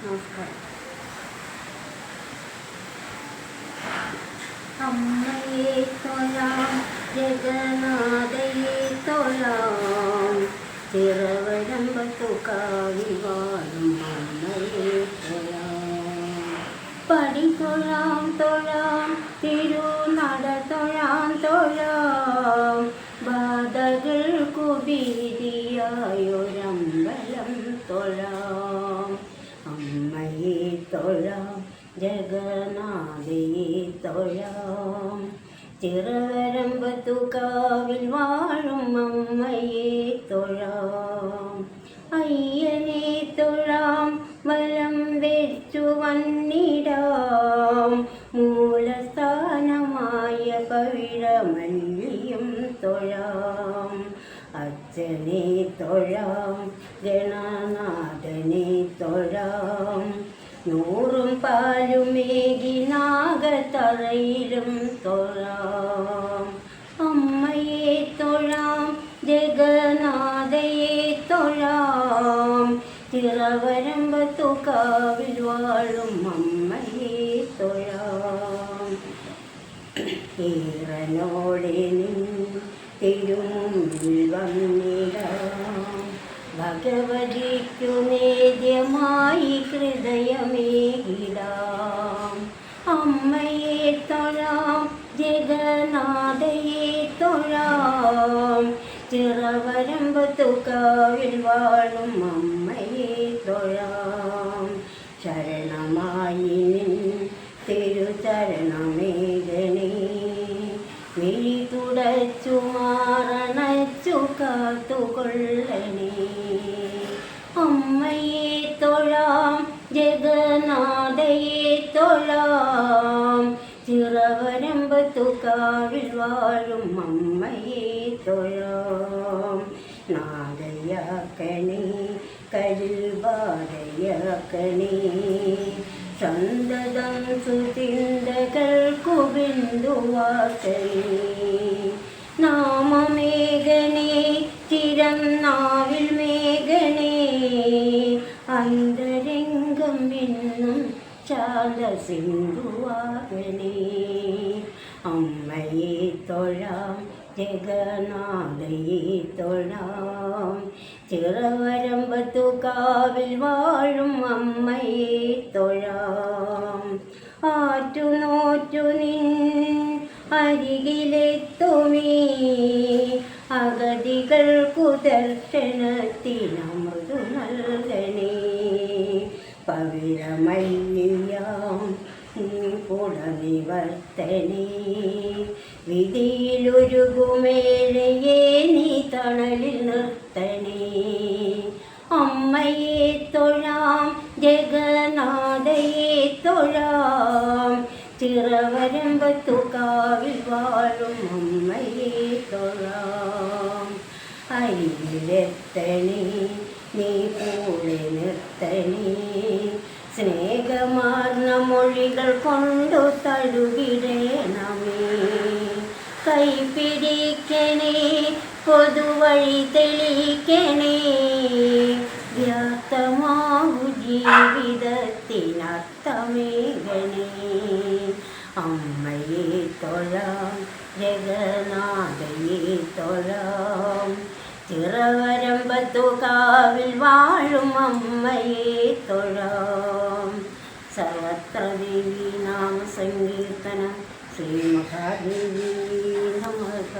നമസ്കാരം അമ്മയെ തൊഴാം ജഗന്നാഥയെ തൊഴാം ചിറവരമ്പത്തു കാവി വാഴും അമ്മയെ തൊഴാം പടി തൊഴാം തൊഴാം തിരുനട തൊഴാം തൊഴാം ബാധകൾക്കു ഭീതിയായൊരമ്പലം തൊഴാം അമ്മയെ തൊഴാം ജഗനാഥയെ തൊഴാം ചിറവരമ്പത്തു കാവിൽ വാഴും അമ്മയെ തൊഴാം അയ്യനെ തൊഴാം വലം വെച്ചു വന്നിടാം. മൂലസ്ഥാനമായ പവിഴമല്ലിയും തൊഴാം അച്ഛനെ തൊഴാം ഗണനാഥനെ തൊഴാം. നൂറും പാലുമേകി നാഗത്തറയിലും തൊഴാം. അമ്മയെ തൊഴാം ജഗനാഥയെ തൊഴാം. തിറവരമ്പത്തു കാവിൽ വാഴും അമ്മയെ തൊഴാം. ഈറനോടെ നിൻ തിരുമുമ്പിൽ വന്നിടാം. ഭഗവതിക്കു നേദ്യമായി ഹൃദയമേകിടാം അമ്മയെ തൊഴാം ജഗനാഥയെ തൊഴാം. ചിറവരമ്പത്തുക്കാവിൽ വാഴും അമ്മയെ കാത്തുകൊള്ളണേ അമ്മയെ തൊഴാം ജഗന്നാഥയെ തൊഴാം. ചിറവരമ്പത്തു കാവിൽ വാഴും അമ്മയെ തൊഴാം. നാദയാക്കണേ കരുവാടയാക്കണേ സന്തതം സുചിന്തകൾക്കു ബിന്ദുവാക്കണേ നാമമേഘനേ ചിരം നാവിൽ മേഘനേ അന്തരംഗം എന്നും ചാല സിന്ധുവാകണേ അമ്മയെ തൊഴാം ജഗനാഥയെ തൊഴാം. ചിറവരമ്പത്തു കാവിൽ വാഴും അമ്മയെ തൊഴാം. ആറ്റുനോറ്റു നിൻ അരികിലെത്തുമേ. അഗതികൾക്കു ദർശനത്തിനമൃതു നൽകണേ പവിഴമല്ലിയാം കുടനിവർത്തനേ വിധിയിലൊരുകുമേഴയെ നീ തണലിൽ നിർത്തണേ. അമ്മയെ തൊഴാം ജഗനാഥയെ തൊഴാം. ചിറവരമ്പത്തു കാവിൽ വാഴും അമ്മയെ തൊഴാം. അരികിലെത്തണേ നീ പൂളി നിർത്തണി. സ്നേഹമാർന്ന മൊഴികൾ കൊണ്ടു തഴുകിടേണമേ. കൈപിടിക്കണേ പൊതുവഴി തെളിക്കണേ വ്യക്തമാകു ജീവിതത്തിനർത്ഥമേകണേ. അമ്മയെ തൊഴാം ജഗന്നാഥയെ തൊഴാം. ചിറവരമ്പത്തുകാവിൽ വാഴും അമ്മയെ തൊഴാം. സർവത്രദേവി നാമ സങ്കീർത്തനം ശ്രീ മഹാദേവി നമഃ.